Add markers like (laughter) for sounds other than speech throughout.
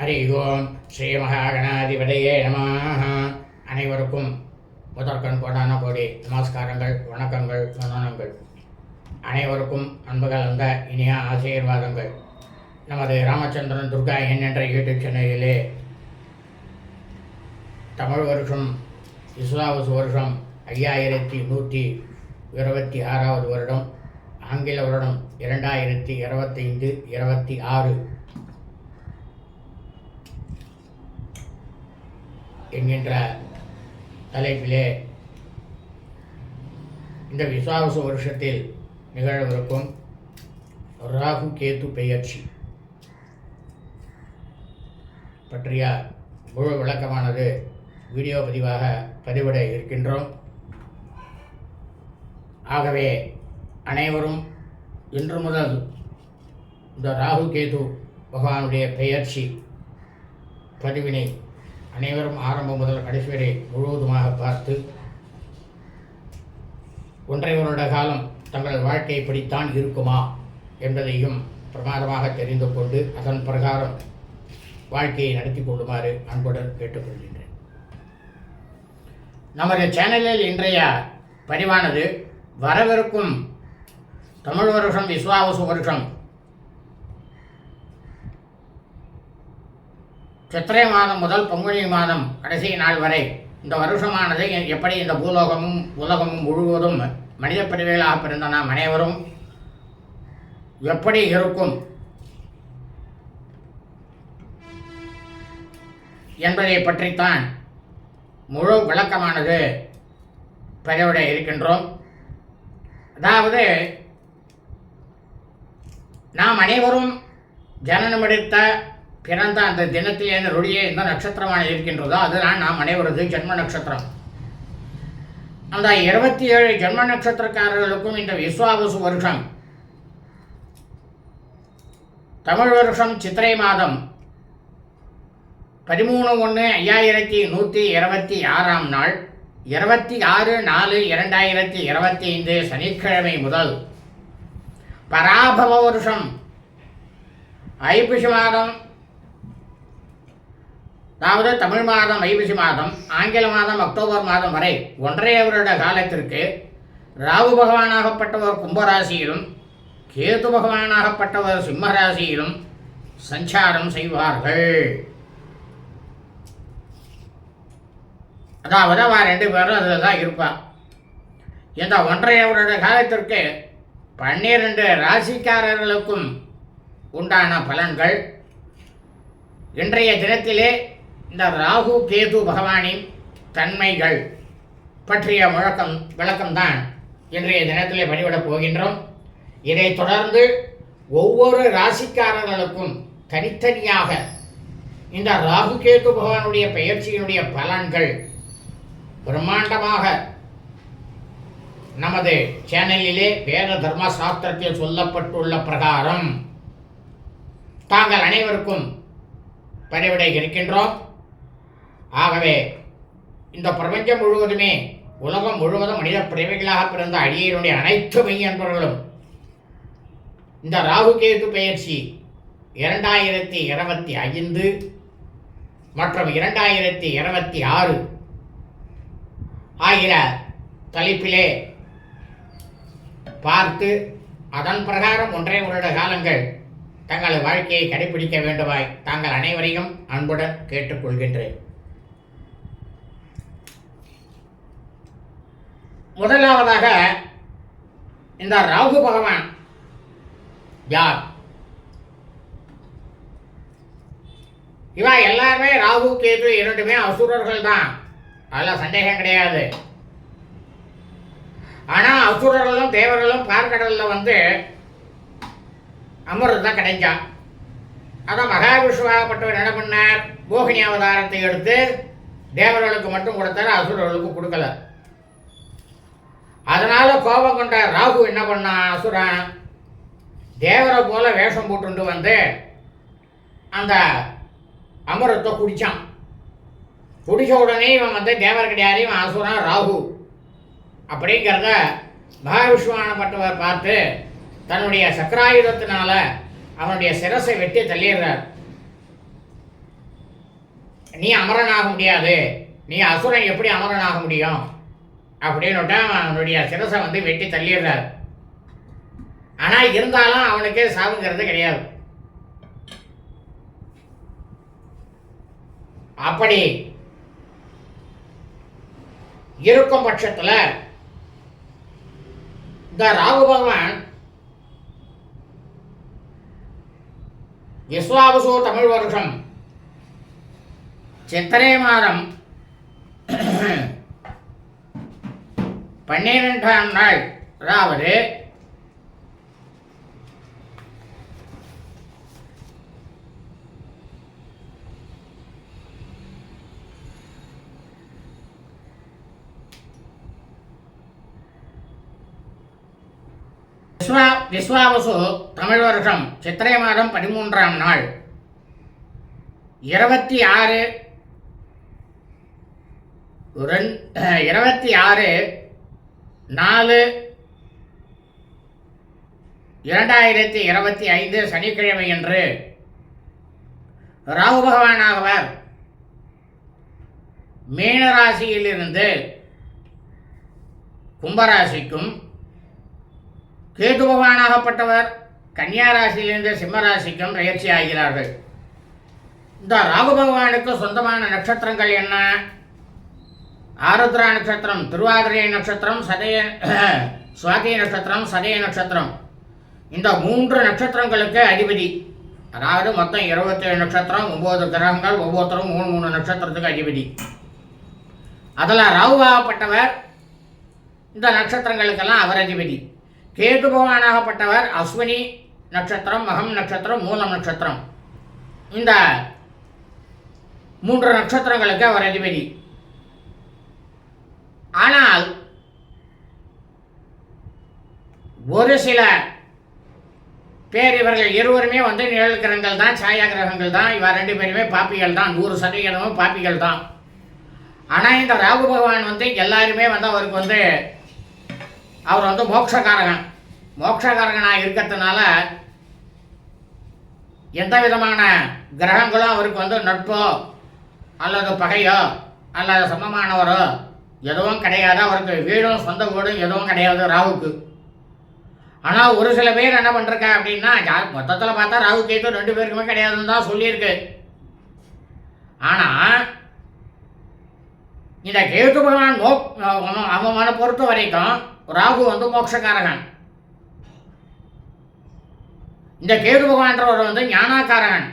ஹரி ஓம் ஸ்ரீ மகாகணாதிபதியே நமாக அனைவருக்கும் முதற்கண் கோடான கோடி நமஸ்காரங்கள் வணக்கங்கள் வந்தனங்கள் அனைவருக்கும் அன்பு கலந்த இனிய ஆசீர்வாதங்கள். நமது ராமச்சந்திரன் துர்கா என் என்ற யூடியூப் சேனலிலே தமிழ் வருஷம் இஸ்லாவுஸ் வருஷம் ஐயாயிரத்தி நூற்றி இருபத்தி ஆறாவது வருடம் ஆங்கில வருடம் இரண்டாயிரத்தி இருபத்தைந்து இருபத்தி ஆறு. என்கின்ற தலைப்பிலே இந்த விசுவாச வருஷத்தில் நிகழவிருக்கும் ராகு கேத்து பெயர்ச்சி பற்றிய முழு விளக்கமானது வீடியோ பதிவாக பதிவிட இருக்கின்றோம். ஆகவே அனைவரும் இன்று முதல் இந்த ராகு கேது பகவானுடைய பெயர்ச்சி பதிவினை அனைவரும் ஆரம்பம் முதல் கடைசி வரை முழுவதுமாக பார்த்து ஒன்றை வருட காலம் தங்கள் வாழ்க்கை இப்படித்தான் இருக்குமா என்பதையும் பிரமாதமாக தெரிந்து கொண்டு அதன் பிரகாரம் வாழ்க்கையை நடத்தி கொள்ளுமாறு அன்புடன் கேட்டுக்கொள்கின்றேன். நமது சேனலில் இன்றைய பதிவானது வரவிருக்கும் தமிழ் வருஷம் விஸ்வாவசு வருஷம் சித்திரை மாதம் முதல் பங்குனி மாதம் கடைசி நாள் வரை இந்த வருஷமானது எப்படி இந்த பூலோகமும் உலகமும் முழுவதும் மனித பிரிவுகளாக பிறந்த நாம் அனைவரும்? எப்படி இருக்கும்? என்பதை பற்றித்தான் முழு விளக்கமானது பெறவிட இருக்கின்றோம். அதாவது நாம் அனைவரும் ஜனனமெடுத்த பிறந்த அந்த தினத்திலே அந்த எந்த நட்சத்திரமான இருக்கின்றதோ அதுதான் நாம் அனைவரது ஜென்ம நட்சத்திரம். அந்த இருபத்தி ஏழு ஜென்ம நட்சத்திரக்காரர்களுக்கும் இந்த விஸ்வாவசு வருஷம். தமிழ் வருஷம் சித்திரை மாதம். பதிமூணு ஒன்று ஐயாயிரத்தி நூற்றி இருபத்தி ஆறாம் நாள். இருபத்தி ஆறு நாலு இரண்டாயிரத்தி இருபத்தி ஐந்து சனிக்கிழமை முதல். பராபவ வருஷம். ஐப்பசி மாதம் அதாவது தமிழ் மாதம் ஐப்பசி மாதம் ஆங்கில மாதம் அக்டோபர் மாதம் வரை ஒன்றரை வருட காலத்திற்கு ராகு பகவானாகப்பட்டவர் கும்பராசியிலும் கேது பகவானாகப்பட்டவர் சிம்மராசியிலும் சஞ்சாரம் செய்வார்கள். அதாவது அவ ரெண்டு பேரும் அதில் தான் இருப்பா. இந்த ஒன்றரை வருட காலத்திற்கு பன்னிரண்டு ராசிக்காரர்களுக்கும் உண்டான பலன்கள். இன்றைய தினத்திலே இந்த ராகு கேது பகவானின் தன்மைகள் பற்றிய முழக்கம் விளக்கம்தான் இன்றைய தினத்திலே பதிவிடப் போகின்றோம். இதைத் தொடர்ந்து ஒவ்வொரு ராசிக்காரர்களுக்கும் தனித்தனியாக இந்த ராகு கேது பகவானுடைய பெயர்ச்சியினுடைய பலன்கள் பிரம்மாண்டமாக நமது சேனலிலே வேத தர்ம சாஸ்திரத்தில் சொல்லப்பட்டுள்ள பிரகாரம் தாங்கள் அனைவருக்கும் பதிவிட இருக்கின்றோம். ஆகவே இந்த பிரபஞ்சம் முழுவதுமே உலகம் முழுவதும் மனித பிரேமிகளாக பிறந்த அடியனுடைய அனைத்து மெய்யன்பர்களும் இந்த ராகு கேது பயிற்சி இரண்டாயிரத்தி இருபத்தி ஐந்து மற்றும் இரண்டாயிரத்தி இருபத்தி ஆறு ஆகிற தலைப்பிலே பார்த்து அதன் பிரகாரம் ஒன்றே வருட காலங்கள் தங்கள் வாழ்க்கையை கடைபிடிக்க வேண்டுமாய் தாங்கள் அனைவரையும் அன்புடன் கேட்டுக்கொள்கின்றேன். முதலாவதாக இந்த ராகு பகவான் யார்? இவா எல்லாருமே ராகு கேது இரண்டுமே அசுரர்கள் தான். அதில் சந்தேகம் கிடையாது. ஆனால் அசுரர்களும் தேவர்களும் பார்க்கடலில் வந்து அமர்றது தான் கிடைச்சா அதான் மகாவிஷ்ணுவாகப்பட்டவர் என்ன பண்ணார்? மோகினி அவதாரத்தை எடுத்து தேவர்களுக்கு மட்டும் கொடுத்தார் அசுரர்களுக்கு கொடுக்கல. அதனால கோபம் கொண்ட ராகு என்ன பண்ணான் அசுரன் தேவரை போல வேஷம் போட்டுண்டு வந்து அந்த அமரத்தை குடித்தான் குடிச்ச உடனே இவன் வந்து தேவர் கிடையாது இவன் அசுரன் ராகு அப்படிங்கிறத மகாவிஷ்ணுவானப்பட்டவர் பார்த்து தன்னுடைய சக்கராயுதத்தினால அவனுடைய சிரசை வெட்டி தள்ளிடுறார். நீ அமரனாக முடியாது. நீ அசுரன் எப்படி அமரனாக முடியும்? அப்படின்னுட்டான் அவனுடைய சிரசை வந்து வெட்டி தள்ளிடுறாரு. ஆனால் இருந்தாலும் அவனுக்கு சாவுங்கிறது கிடையாது. அப்படி இருக்கும் பட்சத்தில் இந்த ராகு பகவான் விஸ்வாவசோ தமிழ் வருஷம் சித்திரை மாதம் பன்னிரெண்டாம் நாள் அதாவது விஸ்வா விஸ்வாவசு தமிழ் வருஷம் சித்திரை மாதம் பதிமூன்றாம் நாள். இருபத்தி ஆறு ரெண் இருபத்தி ஆறு நாலு. இரண்டாயிரத்தி இருபத்தி ஐந்து சனிக்கிழமை அன்று ராகு பகவானாகவர் மீனராசியிலிருந்து கும்பராசிக்கும் கேது பகவானாகப்பட்டவர் கன்னியாராசியிலிருந்து ராசியிலிருந்து பயிற்சி ஆகிறார்கள். இந்த ராகு பகவானுக்கு சொந்தமான நட்சத்திரங்கள் என்ன? ஆருத்ரா நட்சத்திரம் திருவாதிரை நட்சத்திரம் சதய (clears throat) சுவாதி நட்சத்திரம் சதய நட்சத்திரம். இந்த மூன்று நட்சத்திரங்களுக்கு அதிபதி. அதாவது மொத்தம் இருபத்தேழு நட்சத்திரம் ஒம்பது கிரகங்கள் ஒவ்வொருத்தரும் மூணு மூணு நட்சத்திரத்துக்கு அதிபதி. அதில் ராகுவாகப்பட்டவர் இந்த நட்சத்திரங்களுக்கெல்லாம் அவர் அதிபதி. கேது பகவானாகப்பட்டவர் அஸ்வினி நட்சத்திரம் மகம் நட்சத்திரம் மூலம் நட்சத்திரம். இந்த மூன்று நட்சத்திரங்களுக்கு அவர் அதிபதி. ஆனால் ஒரு சில பேர் இவர்கள் இருவருமே வந்து நிழல் கிரகங்கள் தான் சாயா கிரகங்கள் தான் இவர் ரெண்டு பேருமே பாப்பிகள் தான் நூறு சதவீதமும் பாப்பிகள் தான். ஆனால் இந்த ராகு பகவான் வந்து எல்லாருமே வந்து அவருக்கு வந்து அவர் வந்து மோட்சக்காரகன். மோட்சக்காரகனாக இருக்கிறதுனால எந்த விதமான கிரகங்களும் அவருக்கு வந்து நட்போ அல்லது பகையோ அல்லது சமமானவரோ எதுவும் கிடையாது அவருக்கு வீடும் சொந்த வீடும் எதுவும் கிடையாது ராகுக்கு. ஆனால் ஒரு சில பேர் என்ன பண்ணுறக்கா அப்படின்னா மொத்தத்தில் பார்த்தா ராகு கேத்து ரெண்டு பேருக்குமே கிடையாதுன்னு தான் சொல்லியிருக்கு. ஆனால் இந்த கேது பகவான் மோ அவமான பொறுத்த வரைக்கும் ராகு வந்து மோட்சக்காரகன். இந்த கேது பகவான்றவர் வந்து ஞானாக்காரகன்.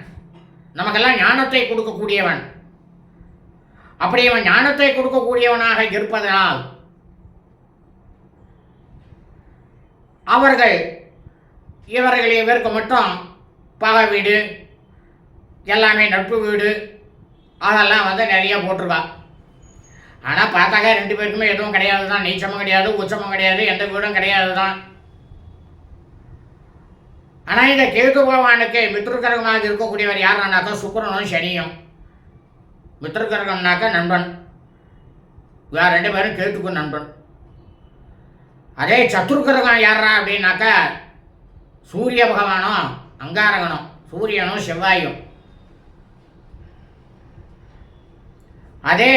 நமக்கெல்லாம் ஞானத்தை கொடுக்கக்கூடியவன். அப்படி அவன் ஞானத்தை கொடுக்கக்கூடியவனாக இருப்பதனால் அவர்கள் இவர்கள் இவருக்கு மட்டும் பகை வீடு எல்லாமே நட்பு வீடு அதெல்லாம் வந்து நிறைய போட்டிருக்கா. ஆனால் பார்த்தாக்க ரெண்டு பேருக்குமே எதுவும் கிடையாது தான் நீச்சமும் கிடையாது உச்சமும் கிடையாது எந்த வீடும் கிடையாது தான் ஆனால் இந்த கேது பகவானுக்கு மித்ருக்கரகமாக இருக்கக்கூடியவர் யாருன்னாக்கா சுக்கரனும் சனியும். மித்திரகிரகம்னாக்க நண்பன். வேறு ரெண்டு பேரும் கேட்டுக்கும் நண்பன். அதே சத்துருக்கரகம் யாரா அப்படின்னாக்கா சூரிய பகவானும் அங்காரகனும் சூரியனும் செவ்வாயும். அதே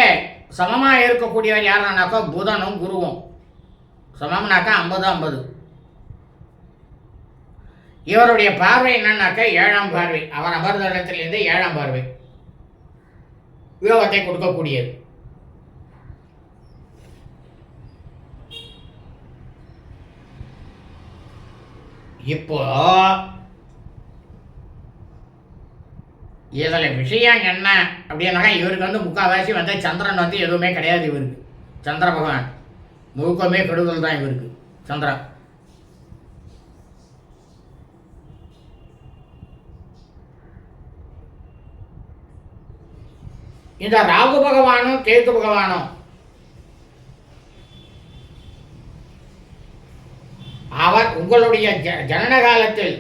சமமாக இருக்கக்கூடியவர் யாரானாக்கா புதனும் குருவும். சமம்னாக்கா ஐம்பது ஐம்பது. இவருடைய பார்வை என்னன்னாக்கா ஏழாம் பார்வை. அவர் அமர்ந்த இடத்துலேருந்து ஏழாம் பார்வை. உபயோகத்தை கொடுக்கக்கூடியது. இப்போ இதில் விஷயம் என்ன அப்படின்னாக்கா இவருக்கு வந்து முக்கால்வாசி வந்து சந்திரன் வந்து எதுவுமே கிடையாது இவருக்கு. சந்திர பகவான் முழுக்கமே கெடுதல் தான் இவருக்கு சந்திரன். இந்த ராகு பகவானும் கேத்து பகவானும் அவர் உங்களுடைய ஜனன காலத்தில்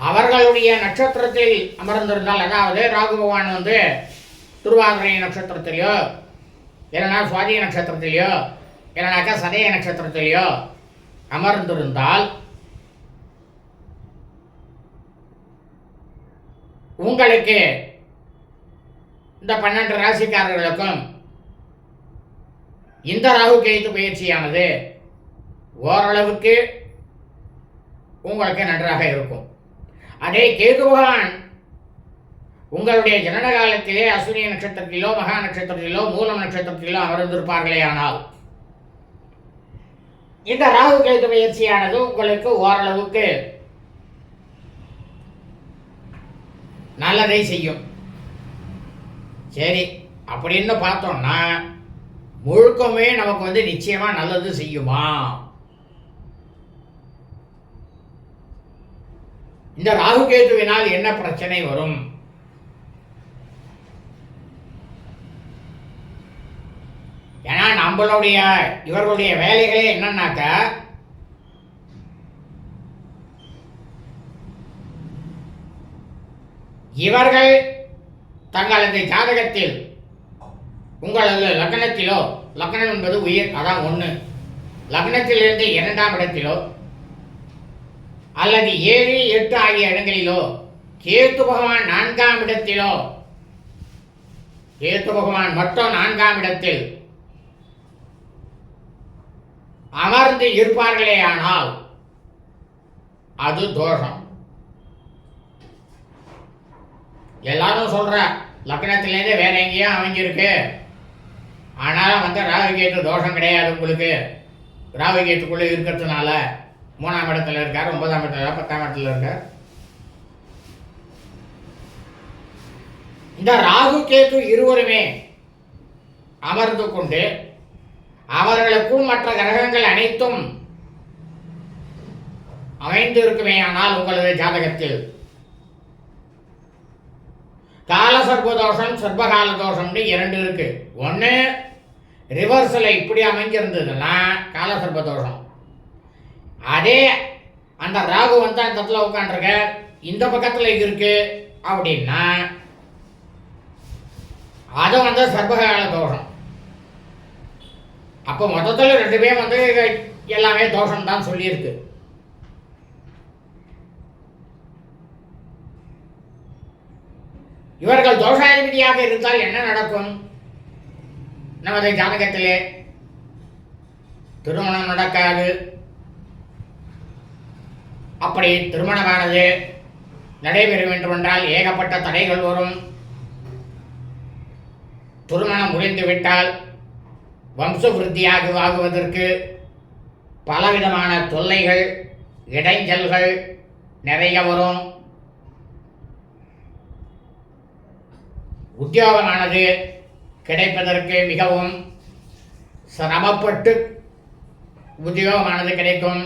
அவர்களுடைய நட்சத்திரத்தில் அமர்ந்திருந்தால் அதாவது ராகு பகவான் வந்து திருவாதிரை நட்சத்திரத்திலையோ இல்லைனா சுவாதி நட்சத்திரத்திலையோ இல்லைனாக்கா சதய நட்சத்திரத்திலையோ அமர்ந்திருந்தால் உங்களுக்கு இந்த பன்னெண்டு ராசிக்காரர்களுக்கும் இந்த ராகு கேது பயிற்சியானது ஓரளவுக்கு உங்களுக்கு நன்றாக இருக்கும். அதே கேது பகவான் உங்களுடைய ஜனன காலத்திலே அஸ்வினி நட்சத்திரத்திலோ மகா நட்சத்திரத்திலோ மூலம் நட்சத்திரத்திலோ அமர்ந்திருப்பார்களே ஆனால் இந்த ராகு கேது பயிற்சியானது உங்களுக்கு ஓரளவுக்கு நல்லதை செய்யும். சரி அப்படின்னு பார்த்தோம்னா முழுக்கமே நமக்கு வந்து நிச்சயமா நல்லது செய்யுமா? இந்த ராகு கேதுவினால் என்ன பிரச்சனை வரும்? ஏன்னா நம்மளுடைய இவர்களுடைய வேலைகளே என்னன்னாக்க இவர்கள் தங்களது ஜாதகத்தில் உங்களது லக்னத்திலோ லக்னம் என்பது உயிர் அதான் ஒன்று லக்னத்திலிருந்து இரண்டாம் இடத்திலோ அல்லது ஏழு எட்டு ஆகிய இடங்களிலோ கேத்து பகவான் நான்காம் இடத்திலோ கேத்து பகவான் மட்டும் நான்காம் இடத்தில் அமர்ந்து இருப்பார்களே ஆனால் அது தோஷம். எல்லாரும் சொல்ற லக்னத்திலேருந்து வேற எங்கேயும் அமைஞ்சிருக்கு. ஆனாலும் வந்து ராகுகேத்து தோஷம் கிடையாது உங்களுக்கு. ராகுகேத்துக்குள்ளே இருக்கிறதுனால மூணாம் இடத்துல இருக்கார் ஒன்பதாம் இடத்துல பத்தாம் இடத்துல இருக்கார். இந்த ராகு கேது இருவருமே அமர்ந்து கொண்டு அவர்களுக்கும் மற்ற கிரகங்கள் அனைத்தும் அமைந்து இருக்குமே ஆனால் உங்களது ஜாதகத்தில் கால சர்ப்பதோஷம் சர்ப்பகால தோஷம்னு இரண்டு இருக்கு. ஒன்று ரிவர்ஸில் இப்படி அமைஞ்சிருந்ததுன்னா கால சர்ப்பதோஷம் அதே அந்த ராகு வந்து அந்த இடத்துல உட்காந்துருக்க இந்த பக்கத்தில் இது இருக்கு அப்படின்னா அது வந்து சர்வகால தோஷம் அப்போ மொத்தத்தில் ரெண்டுமே வந்து எல்லாமே தோஷம் தான் சொல்லியிருக்கு. இவர்கள் தோஷாதிபதியாக இருந்தால் என்ன நடக்கும்? நமது ஜாதகத்திலே திருமணம் நடக்காது. அப்படி திருமணமானது நடைபெற வேண்டுமென்றால் ஏகப்பட்ட தடைகள் வரும். திருமணம் முடிந்துவிட்டால் வம்ச விருத்தியாக ஆகுவதற்கு பலவிதமான தொல்லைகள் இடைஞ்சல்கள் நிறைய வரும். உத்தியோகமானது கிடைப்பதற்கு மிகவும் சிரமப்பட்டு உத்தியோகமானது கிடைக்கும்.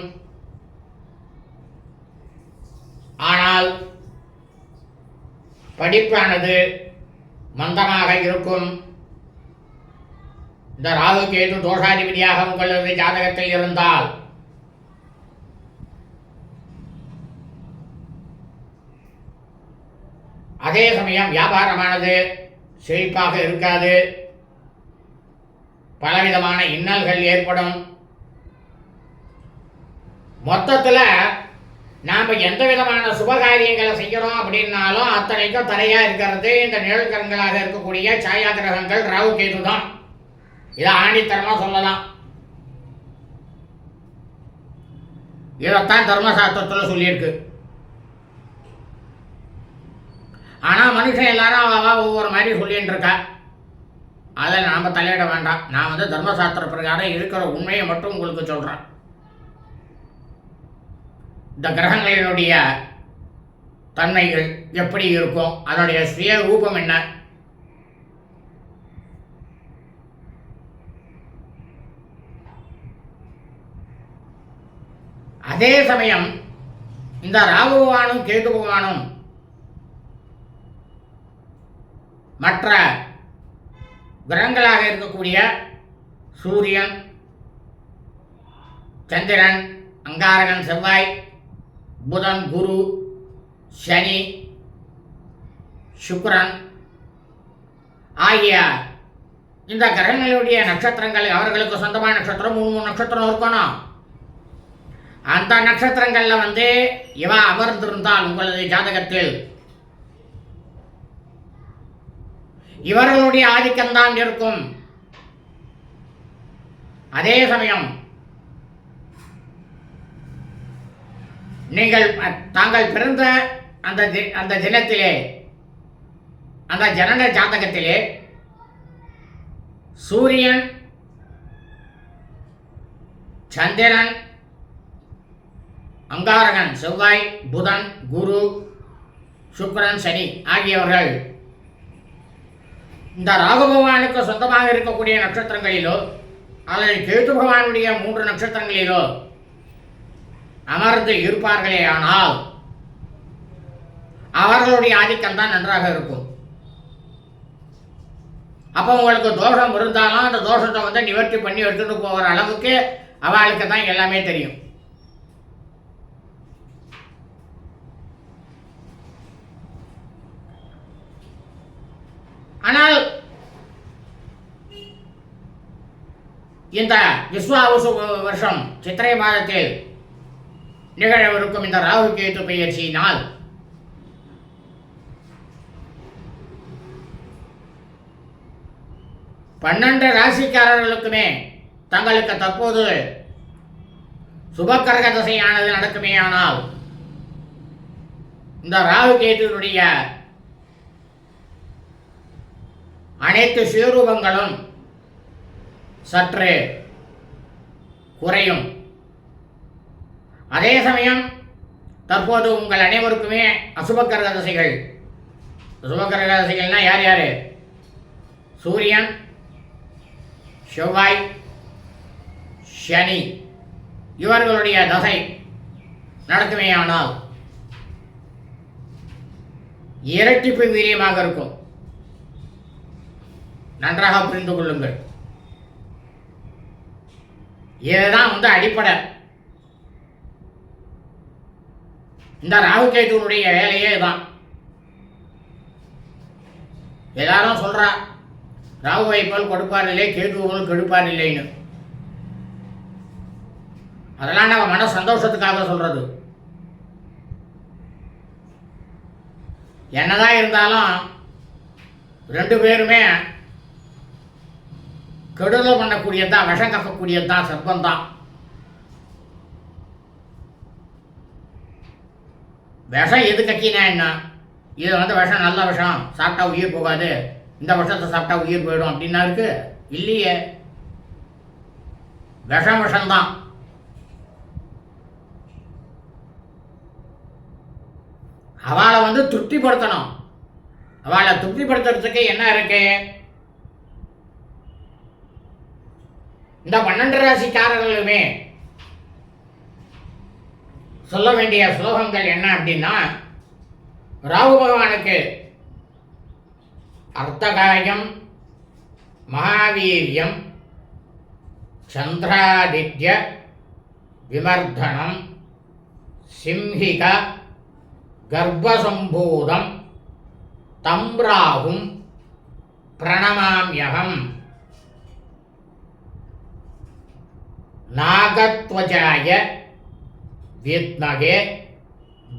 ஆனால் படிப்பானது மந்தமாக இருக்கும். இந்த ராகு கேது தோஷாதிபதியாக உங்களது ஜாதகத்தில் இருந்தால் அதே சமயம் வியாபாரமானது செழிப்பாக இருக்காது. பலவிதமான இன்னல்கள் ஏற்படும். மொத்தத்தில் நாம் எந்த விதமான சுபகாரியங்களை செய்கிறோம் அப்படின்னாலும் அத்தனைக்கும் தடையாக இருக்கிறது. இந்த நிழல்கரங்களாக இருக்கக்கூடிய சாயா கிரகங்கள் ராகு கேது தான் இதை ஆணித்தரமாக சொல்லலாம். இதைத்தான் தர்மசாஸ்திரத்தில் சொல்லியிருக்கு. ஆனால் மனுஷன் எல்லாரும் அவ ஒவ்வொரு மாதிரி சொல்லின்னு இருக்கா. அதில் நாம் தலையிட வேண்டாம். நான் வந்து தர்மசாஸ்திர பிரகாரம் இருக்கிற உண்மையை மட்டும் உங்களுக்கு சொல்கிறேன் இந்த கிரகங்களினுடைய தன்மைகள் எப்படி இருக்கும்? அதனுடைய சுய ரூபம் என்ன? அதே சமயம் இந்த ராகு பகவானும் கேது பகவானும் மற்ற கிரகங்களாக இருக்கக்கூடிய சூரியன் சந்திரன் அங்காரகன் செவ்வாய் புதன் குரு சனி சுக்கரன் ஆகிய இந்த கிரகங்களுடைய நட்சத்திரங்கள் அவர்களுக்கு சொந்தமான நட்சத்திரம் மூணு மூணு நட்சத்திரம் இருக்கணும். அந்த நட்சத்திரங்களில் வந்து இவ அமர்ந்திருந்தால் உங்களது ஜாதகத்தில் இவர்களுடைய ஆதிக்கம்தான் இருக்கும். அதே சமயம் நீங்கள் தாங்கள் பிறந்த அந்த தி- அந்த தினத்திலே அந்த ஜனன ஜாதகத்திலே சூரியன் சந்திரன் அங்காரகன் செவ்வாய் புதன் குரு சுக்கரன் சனி ஆகியவர்கள் இந்த ராகுபகவானுக்கு சொந்தமாக இருக்கக்கூடிய நட்சத்திரங்களிலோ அல்லது கேது பகவானுடைய மூன்று நட்சத்திரங்களிலோ அமர்ந்து இருப்பார்களே ஆனால் அவர்களுடைய ஆதிக்கம் தான் நன்றாக இருக்கும். அப்போ உங்களுக்கு தோஷம் இருந்தாலும் அந்த தோஷத்தை வந்து நிவர்த்தி பண்ணி எடுத்துகிட்டு போகிற அளவுக்கு அவளுக்கு தான் எல்லாமே தெரியும். ஆனால் இந்த விஸ்வாவசு வருஷம் சித்திரை மாதத்தில் நிகழவிருக்கும் இந்த ராகு கேது பயிற்சியினால் பன்னெண்டு ராசிக்காரர்களுக்குமே தங்களுக்கு தற்போது சுபக்கரக தசையானது நடக்குமே ஆனால் இந்த ராகு கேதுனுடைய அனைத்து சுயரூபங்களும் சற்று குறையும். அதே சமயம் தற்போது உங்கள் அனைவருக்குமே அசுபக்கரக தசைகள். சுபக்கரக தசைகள்னா யார் யார்? சூரியன் செவ்வாய் சனி. இவர்களுடைய தசை நடக்குமேயானால் இரட்டிப்பு வீரியமாக இருக்கும். நன்றாக புரிந்து கொள்ளுங்கள். இதுதான் வந்து அடிப்படை. இந்த ராகுகேதுனுடைய வேலையே தான் எல்லாரும் சொல்றா ராகு வைப்பால் கொடுப்பார் இல்லை கேது கெடுப்பார் இல்லைன்னு அதெல்லாம் நம்ம மன சந்தோஷத்துக்காக சொல்றது. என்னதான் இருந்தாலும் ரெண்டு பேருமே கெடுதல் பண்ணக்கூடியது தான் விஷம் கக்கக்கூடியது தான் சர்ப்பம் தான் விஷம் எது கக்கினா என்ன? இது வந்து விஷம் நல்ல விஷம். சாப்பிட்டா உயிர் போகாது. இந்த விஷத்தை சாப்பிட்டா உயிர் போயிடும் அப்படின்னா இருக்கு? இல்லையே. விஷம் விஷம்தான் அவளை வந்து திருப்திப்படுத்தணும். அவளை திருப்திப்படுத்துறதுக்கு என்ன இருக்கு? இந்த பன்னெண்டு ராசிக்காரர்களுமே சொல்ல வேண்டிய ஸ்லோகங்கள் என்ன அப்படின்னா ராகு பகவானுக்கு அர்த்தகாயம் மகாவீரியம் சந்திராதித்ய விமர்தனம் சிம்ஹிக கர்ப்பசம்பூதம் தம் ராகும் பிரணமாம்யகம். நாகத்வஜாய வித்மகே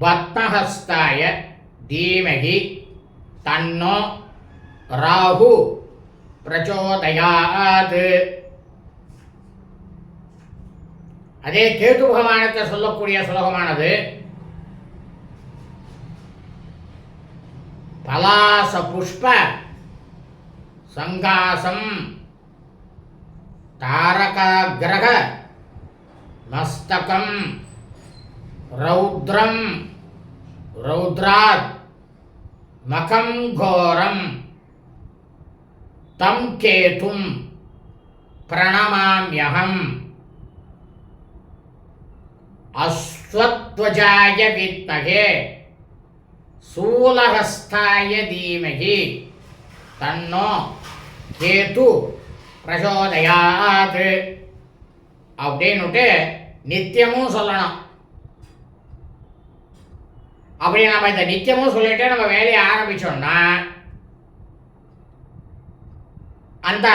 பத்மஹஸ்தாய தீமகி தன்னோ ராகு பிரச்சோதயாது. அதே கேது பகவானுக்கு சொல்லக்கூடிய சுலோகமானது பலாச புஷ்ப சங்காசம் தாரகாகிரக మస్తకం రౌద్రం రౌద్రాత్ మకం ఘోరం తం కేతుం ప్రణమామ్యహం అశ్వత్వజాయ విద్మహే శూలహస్తాయ ధీమహి తన్నో కేతు ప్రచోదయాత్ அப்படின்னுட்டு நித்தியமும் சொல்லணும். அப்படி நம்ம இந்த நித்தியமும் சொல்லிட்டு நம்ம வேலையை ஆரம்பிச்சோம்னா அந்த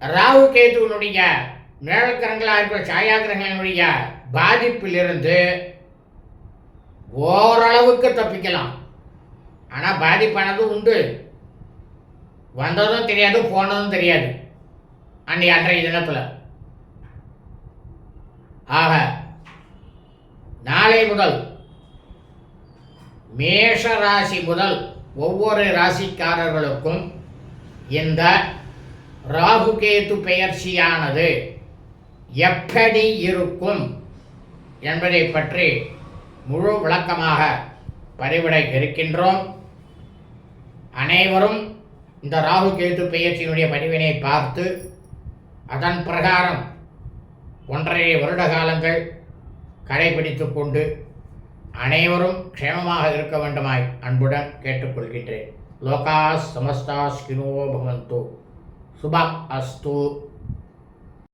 ராகு கேதுவனுடைய நிழற்கிரகங்களாக இருக்கிற சாயாகிரகங்களுடைய பாதிப்பிலிருந்து ஓரளவுக்கு தப்பிக்கலாம். ஆனால் பாதிப்பானது உண்டு. வந்ததும் தெரியாது போனதும் தெரியாது. அன்றைய அன்றைய தினத்தில். ஆக நாளை முதல் மேஷ ராசி முதல் ஒவ்வொரு ராசிக்காரர்களுக்கும் இந்த ராகுகேது பெயர்ச்சியானது எப்படி இருக்கும் என்பதை பற்றி முழு விளக்கமாக பரிவிட இருக்கின்றோம். அனைவரும் இந்த ராகு கேது பெயர்ச்சியினுடைய பதிவினை பார்த்து அதன் பிரகாரம் ஒன்றரை வருட காலங்கள் கடைபிடித்து கொண்டு அனைவரும் க்ஷேமமாக இருக்க வேண்டுமாய் அன்புடன் கேட்டுக்கொள்கின்றேன். லோகா சமஸ்தா ஸ்கினோ பவந்தோ. சுபம் அஸ்து.